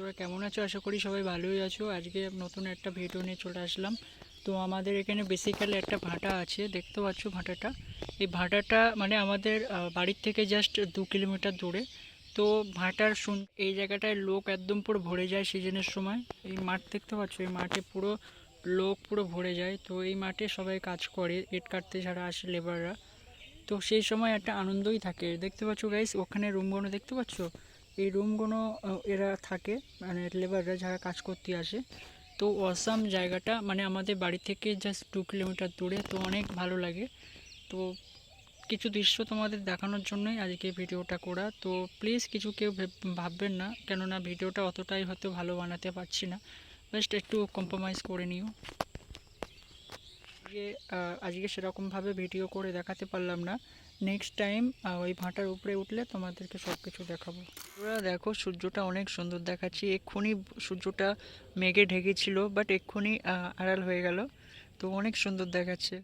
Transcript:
বন্ধুরা, কেমন আছো? আশা করি সবাই ভালোই আছো। আজকে নতুন একটা ভিডিও নিয়ে চলে আসলাম। তো আমাদের এখানে বেসিক্যালি একটা ভাটা আছে, দেখতে পাচ্ছ ভাটাটা? এই ভাটাটা মানে আমাদের বাড়ির থেকে জাস্ট দু কিলোমিটার দূরে। তো ভাটার শুন এই জায়গাটায় লোক একদম পুরো ভরে যায় সিজনের সময়। এই মাঠ দেখতে পাচ্ছ? এই মাঠে পুরো লোক পুরো ভরে যায়। তো এই মাঠে সবাই কাজ করে, ইট কাটতে ছাড়া আসে লেবাররা তো সেই সময় একটা আনন্দই থাকে। দেখতে পাচ্ছ গাইস ওখানে রুমগুলো দেখতে পাচ্ছ? এই রুমগুলো এরা থাকে মানে লেবাররা যারা কাজ করতে আসে। তো অসাম জায়গাটা মানে আমাদের বাড়ি থেকে জাস্ট টু কিলোমিটার দূরে, তো অনেক ভালো লাগে। তো কিছু দৃশ্য তোমাদের দেখানোর জন্যই আজকে ভিডিওটা করা। তো প্লিজ কিছু কেউ ভেব- ভাববেন না, কেননা ভিডিওটা অতটাই হয়তো ভালো বানাতে পারছি না। জাস্ট একটু কম্প্রোমাইজ করে নিও। আজকে আজকে সেরকমভাবে ভিডিও করে দেখাতে পারলাম না। নেক্সট টাইম ওই ভাঁটার উপরে উঠলে তোমাদেরকে সব কিছু দেখাবো। ওরা দেখো, সূর্যটা অনেক সুন্দর দেখাচ্ছি। এক্ষুনি সূর্যটা মেঘে ঢেকেছিল বাট এক্ষুনি আড়াল হয়ে গেল। তো অনেক সুন্দর দেখাচ্ছে।